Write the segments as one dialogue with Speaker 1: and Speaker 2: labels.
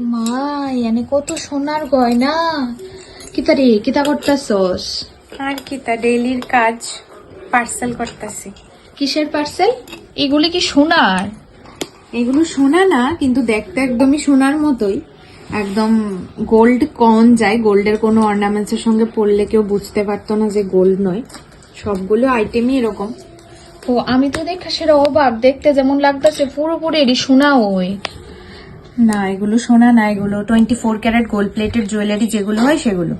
Speaker 1: মা এনে কত সোনার গয়না। কিতা রে কিতা করতেছস?
Speaker 2: আর কি তা ডেইলির কাজ পার্সেল করতেছি।
Speaker 1: কিসের পার্সেল এগুলি কি সোনার?
Speaker 2: এগুলো সোনা না কিন্তু দেখতে একদমই সোনার মতোই। একদম গোল্ড কন যায় গোল্ডের কোনো অর্নামেন্টস এর সঙ্গে পড়লে কেউ বুঝতে পারতো না যে গোল্ড নয়। সবগুলো আইটেমই এরকম।
Speaker 1: ও আমি তো দেখা সেটা অবাক দেখতে যেমন লাগতেছে পুরোপুরি এটি সোনা ওই।
Speaker 2: না এগুলো সোনা না এগুলো টোয়েন্টি ফোর ক্যারেট গোল্ড প্লেটের জুয়েলারি যেগুলো হয় সেগুলো।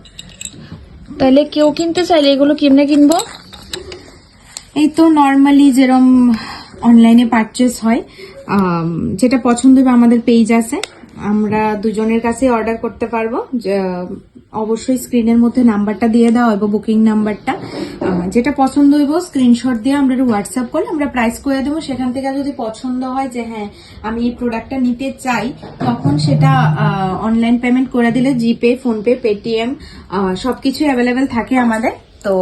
Speaker 1: তাহলে কেউ কিনতে চাইলে এগুলো কেমনে কিনবো?
Speaker 2: এই তো নর্মালি যেরম অনলাইনে পারচেস হয় যেটা পছন্দ হবে আমাদের পেজ আছে। আমরা দুজনের কাছে অর্ডার করতে পারব। অবশ্যই স্ক্রিনের মধ্যে নাম্বারটা দিয়ে দেওয়া হইব বুকিং নাম্বারটা যেটা পছন্দ হইব স্ক্রিনশট দিয়ে আমরা একটু হোয়াটসঅ্যাপ করলে আমরা প্রাইস করে দেবো। সেখান থেকে যদি পছন্দ হয় যে হ্যাঁ আমি এই প্রোডাক্টটা নিতে চাই, তখন সেটা অনলাইন পেমেন্ট করে দিলে জিপে ফোনপে পেটিএম সবকিছু অ্যাভেলেবেল থাকে আমাদের। তো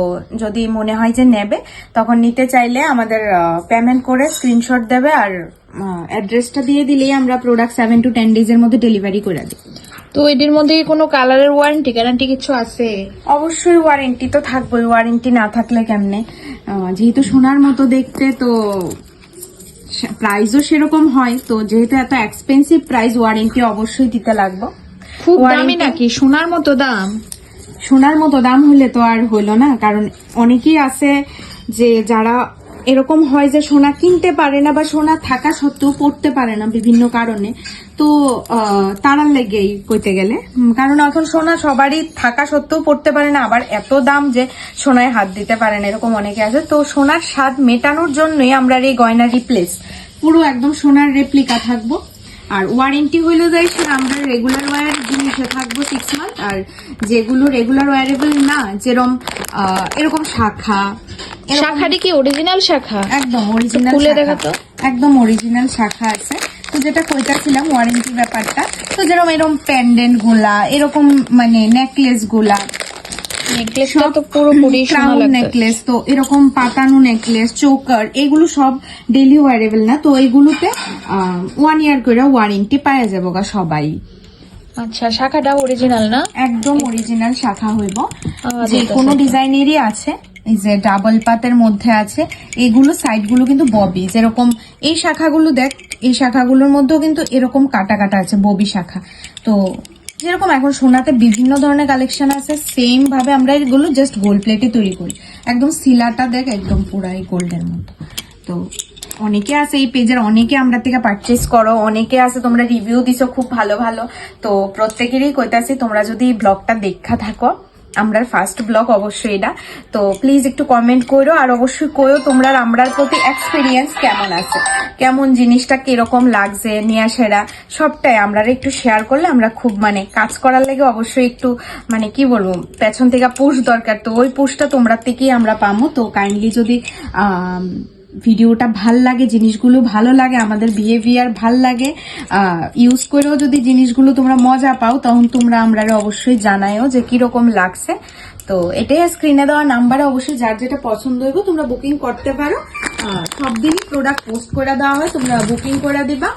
Speaker 2: যদি মনে হয় যে নেবে, তখন নিতে চাইলে আমাদের পেমেন্ট করে স্ক্রিনশট দেবে আর অ্যাড্রেসটা দিয়ে দিলেই আমরা প্রোডাক্ট সেভেন টু টেন ডেজের মধ্যে ডেলিভারি করে দিই
Speaker 1: তো এটির মধ্যে কোনো কালারের ওয়ারেন্টি গ্যারান্টি কিছু আছে?
Speaker 2: অবশ্যই ওয়ারেন্টি তো থাকবেই ওয়ারেন্টি না থাকলে কেমনে? যেহেতু সোনার মতো দেখতে তো প্রাইসও সেরকম হয় তো যেহেতু এত এক্সপেন্সিভ প্রাইস ওয়ারেন্টি অবশ্যই দিতে লাগবে।
Speaker 1: খুব দামি নাকি? সোনার মতো দাম?
Speaker 2: সোনার মতো দাম হলে তো আর হলো না কারণ অনেকেই আছে যে যারা এরকম হয় যে সোনা কিনতে পারে না বা সোনা থাকা সত্ত্বেও পড়তে পারে না বিভিন্ন কারণে। তো তারার লেগেই কইতে গেলে। কারণ এখন সোনা সবারই থাকা সত্ত্বেও পড়তে পারে না আবার এত দাম যে সোনায় হাত দিতে পারে না এরকম অনেকে আছে। তো সোনার স্বাদ মেটানোর জন্যই আমরা এই গয়না রিপ্লেস। পুরো একদম সোনার রেপ্লিকা থাকব। আর ওয়ারেন্টি হইল যাই সে আমরা রেগুলার ওয়্যার জিনিসে থাকব সিক্স মান্থ আর যেগুলো রেগুলার ওয়ারেবল না যেরকম আহ, এরকম শাখা
Speaker 1: শাখাটি কি অরিজিনাল শাখা?
Speaker 2: একদম অরিজিনাল
Speaker 1: খুলে দেখা তো।
Speaker 2: একদম অরিজিনাল শাখা আছে। তো যেটা কইতাছিলাম ওয়ারেন্টি ব্যাপারটা। তো যেরকম এরকম প্যান্ডেন্টগুলা এরকম মানে নেকলেসগুলা।
Speaker 1: নেকলেসটা তো পুরোপুরি সোনা
Speaker 2: ক্রাউন
Speaker 1: লাগবে।
Speaker 2: নেকলেস তো এরকম পাতানো নেকলেস চোকার এগুলো সব ডেলি ওয়ারেবল না। তো এগুলোতে ওয়ান ইয়ার করে ওয়ারেন্টি পাওয়া যাব গা সবাই।
Speaker 1: আচ্ছা শাখাটা অরিজিনাল না?
Speaker 2: একদম অরিজিনাল শাখা হইব। যে কোনো ডিজাইনেরই আছে। এই যে ডাবল পাতের মধ্যে আছে, এগুলো সাইডগুলো কিন্তু ববি। যেরকম এই শাখাগুলো দেখ, এই শাখাগুলোর মধ্যেও কিন্তু এরকম কাটা কাটা আছে, ববি শাখা। তো যেরকম এখন সোনাতে বিভিন্ন ধরনের কালেকশন আছে সেম ভাবে আমরা এগুলো জাস্ট গোল্ড প্লেটে তৈরি করি। একদম সিলাটা দেখ, একদম পুরাই গোল্ডের মতো। তো অনেকে আছে এই পেজের অনেকে আমরা থেকে পারচেস করো, অনেকে আছে তোমরা রিভিউ দিছো খুব ভালো ভালো। তো প্রত্যেকেরই কইতাছি, তোমরা যদি ব্লগটা দেখা থাকো আমরার ফার্স্ট ব্লগ অবশ্যই এটা। তো প্লিজ একটু কমেন্ট করো আর অবশ্যই কইও তোমরা আমরার প্রতি এক্সপিরিয়েন্স কেমন আছে। কেমন জিনিসটা কীরকম লাগছে, নিয়ে সেরা সবটাই আমরা একটু শেয়ার করলে আমরা খুব মানে কাজ করার লেগে অবশ্যই একটু মানে কি বলব, পেছন থেকে পুশ দরকার। তো ওই পুশটা তোমরা থেকেই আমরা পামো। তো কাইন্ডলি যদি ভিডিওটা ভালো লাগে, জিনিসগুলো ভালো লাগে, আমাদের বিহেভিয়ার ভালো লাগে ইউজ করেও যদি জিনিসগুলো তোমরা মজা পাও, তখন তোমরা আমরা অবশ্যই জানায়ও যে কীরকম লাগছে। তো এটাই স্ক্রিনে দেওয়া নাম্বারে অবশ্যই যার যেটা পছন্দ হইব, তোমরা বুকিং করতে পারো। সব দিনই প্রোডাক্ট পোস্ট করে দেওয়া হয়, তোমরা বুকিং করে দিবা।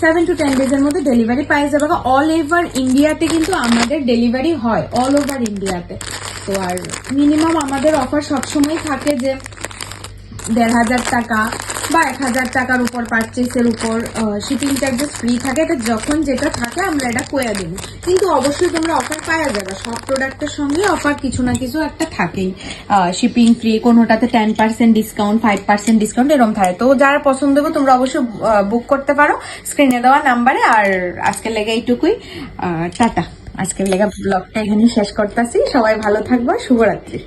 Speaker 2: সেভেন টু টেন ডেজের মধ্যে ডেলিভারি পাই যাবে। অল ওভার ইন্ডিয়াতে কিন্তু আমাদের ডেলিভারি হয় অল ওভার ইন্ডিয়াতে তো আর মিনিমাম আমাদের অফার সবসময় থাকে যে দেড় হাজার টাকা বা এক হাজার টাকার উপর পারচেসের উপর শিপিং চার্জেস ফ্রি থাকে। এটা যখন যেটা থাকে, আমরা এটা কয়ে দেব। কিন্তু অবশ্যই তোমরা অফার পাওয়া যাবে। সব প্রোডাক্টের সঙ্গে অফার কিছু না কিছু একটা থাকেই। Shipping free কোনোটাতে ten percent discount five percent discount এরকম থাকে। তো যারা পছন্দ হবে তোমরা অবশ্যই বুক করতে পারো। স্ক্রিনে দেওয়া নাম্বারে আর আজকের লেগে এইটুকুই। টাটা। আজকের লেগে ব্লগটা এখানে শেষ করতেছি। সবাই ভালো থাকব। শুভরাত্রি।